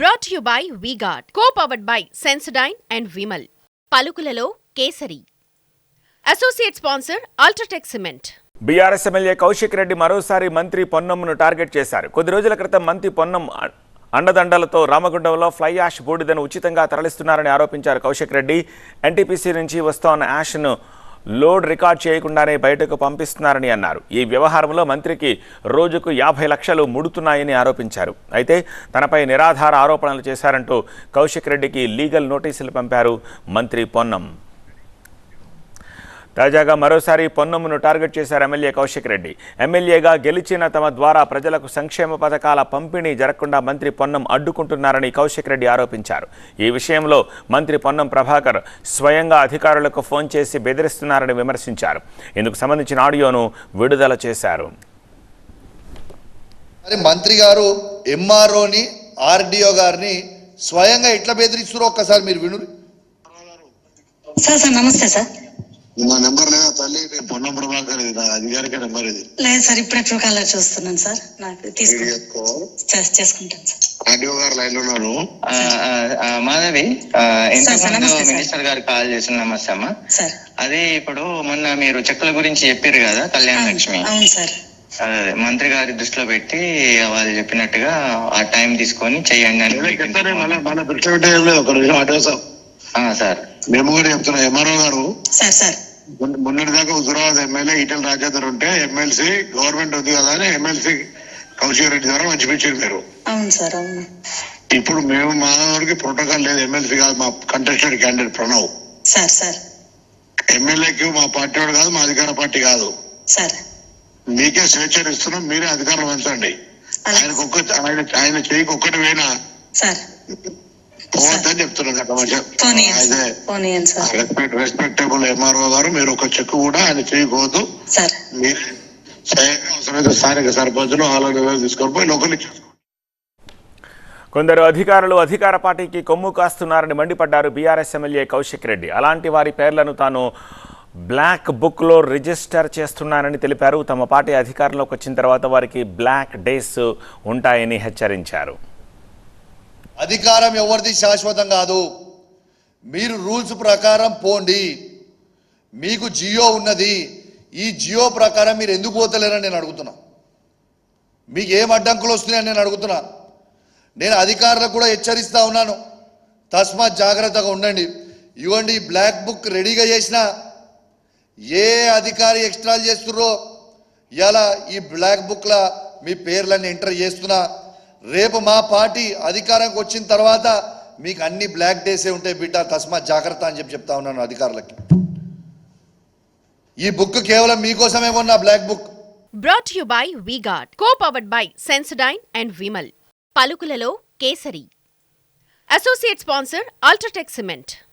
Brought you by V Guard co powered by Sensodyne and Vimal పలుకులలో Kesari. Associate sponsor UltraTech cement BRS MLA Kaushik Reddy మరోసారి మంత్రి పొన్నంను target చేశారు. కొద్ది రోజుల క్రితం మంత్రి పొన్నం అండదండలతో రామగుండంలో ఫ్లై యాష్ బూడిదను ఉచితంగా తరలిస్తున్నారని ఆరోపించారు కౌశిక్ రెడ్డి. ఎన్టీపీసీ నుంచి వస్తోన్న యాష్ను లోడ్ రికార్డ్ చేయకుండానే బయటకు పంపిస్తున్నారని అన్నారు. ఈ వ్యవహారంలో మంత్రికి రోజుకు యాభై లక్షలు ముడుతున్నాయని ఆరోపించారు. అయితే తనపై నిరాధార ఆరోపణలు చేశారంటూ కౌశిక్ రెడ్డికి లీగల్ నోటీసులు పంపారు మంత్రి పొన్నం. తాజాగా మరోసారి పొన్నమును టార్గెట్ చేశారు ఎమ్మెల్యే కౌశిక్ రెడ్డి. ఎమ్మెల్యేగా గెలిచిన తమ ద్వారా ప్రజలకు సంక్షేమ పథకాల పంపిణీ జరగకుండా మంత్రి పొన్నం అడ్డుకుంటున్నారని కౌశిక్ రెడ్డి ఆరోపించారు. ఈ విషయంలో మంత్రి పొన్నం ప్రభాకర్ స్వయంగా అధికారులకు ఫోన్ చేసి బెదిరిస్తున్నారని విమర్శించారు. ఇందుకు సంబంధించిన ఆడియోను విడుదల చేశారు. మంత్రి గారు ఎంఆర్ఓని ఆర్డీఓ గారిని స్వయంగా ఎట్లా బెదిరిస్తారో ఒక్కసారి మీరు విను సార్ సార్ నమస్తే సార్. నా నెంబర్ లేదా తల్లి? నేను ప్రభాకర్ ఇది నా అధికారిక నెంబర్ ఇది. లేదు సార్ ఇప్పుడే ట్రూ కాలర్ చూస్తున్నాను సార్. నాకు చేసుకుంటాను సార్. ఆర్డీఓ గారు లైన్లో ఉన్నారు. ఆ, ఆ, ఆ, మాధవి. మినిస్టర్ గారు కాల్ చేసిన నమస్తే అమ్మ సార్. అదే ఇప్పుడు మొన్న మీరు చెక్కుల గురించి చెప్పారు కదా కళ్యాణ అవును లక్ష్మి. అవును సార్. అదే మంత్రి గారి దృష్టిలో పెట్టి వాళ్ళు చెప్పినట్టుగా ఆ టైం తీసుకొని చెయ్యండి అని ఏదో చెప్తానే మళ్ళీ మన దృష్టి పెట్టే ఏం లేదు ఒక ఆ, సార్. మేము కూడా చెప్తున్నాం ఎంఆర్ఓ గారు. Sir sir. మొన్న- మొన్నటి దాకా హుజురాబాద్ ఎమ్మెల్యే ఈటల రాజేందర్ ఉంటే ఎమ్మెల్సీ గవర్నమెంట్ ఉంది కదా అని ఎమ్మెల్సీ కౌశిక్ రెడ్డి ద్వారా మంచిపించారు మీరు అవును సార్ అవును. ఇప్పుడు మేము మా వారికి ప్రోటోకాల్ లేదు ఎమ్మెల్సీ కాదు మా contested candidate Pranav. Sir sir. ఎమ్మెల్యేకి మా పార్టీ వాడు కాదు మా అధికార పార్టీ కాదు. సార్. మీకే స్వేచ్ఛ ఇస్తున్నాం మీరే అధికారం పెంచండి ఆయనకు ఒక్క ఆయన ఆయన చేయికి ఒక్కటి పోయినా సార్. రెస్పెక్టబుల్ ఎంఆర్ఓ గారు మీరు ఒక చెక్ కూడా ఆయన చేయకూడదు. సార్ మీరే స్వయంగా అవసరమైతే స్థానిక సర్పంచులు ఆలోచన తీసుకొని పోయి లోకల్ కొందరు అధికారులు అధికార పార్టీకి కొమ్ము కాస్తున్నారని మండిపడ్డారు బీఆర్ఎస్ ఎమ్మెల్యే కౌశిక్ రెడ్డి. అలాంటి వారి పేర్లను తాను బ్లాక్ బుక్లో రిజిస్టర్ చేస్తున్నానని తెలిపారు. తమ పార్టీ అధికారంలోకి వచ్చిన తర్వాత వారికి బ్లాక్ డేస్ ఉంటాయని హెచ్చరించారు. అధికారం ఎవరిది శాశ్వతం కాదు. మీరు రూల్స్ ప్రకారం పోండి. మీకు జియో ఉన్నది. ఈ జియో ప్రకారం మీరు ఎందుకు పోతలేరని నేను అడుగుతున్నా. మీకు ఏం అడ్డంకులు వస్తున్నాయని నేను అడుగుతున్నా. నేను అధికారులకు కూడా హెచ్చరిస్తూ ఉన్నాను. తస్మాత్ జాగ్రత్తగా ఉండండి. ఇవ్వండి బ్లాక్ బుక్ రెడీగా చేసిన ఏ అధికారి ఎక్స్ట్రాలు చేస్తుర్రో ఇలా ఈ బ్లాక్ బుక్ల మీ పేర్లన్నీ ఎంటర్ చేస్తున్నా. రేపు మా పార్టీ అధికారంకి వచ్చిన తర్వాత మీకు అన్ని బ్లాక్ డేసే ఉంటాయి బిడ్డ తస్మా జాగ్రత్త అని చెప్పి చెప్తా ఉన్నాను అధికారులకి. ఈ బుక్ కేవలం మీకోసమే కొన్నా black book. Brought you by V Guard co powered by Sensodyne and Vimal పలుకులలో Kesari. Associate sponsor UltraTech cement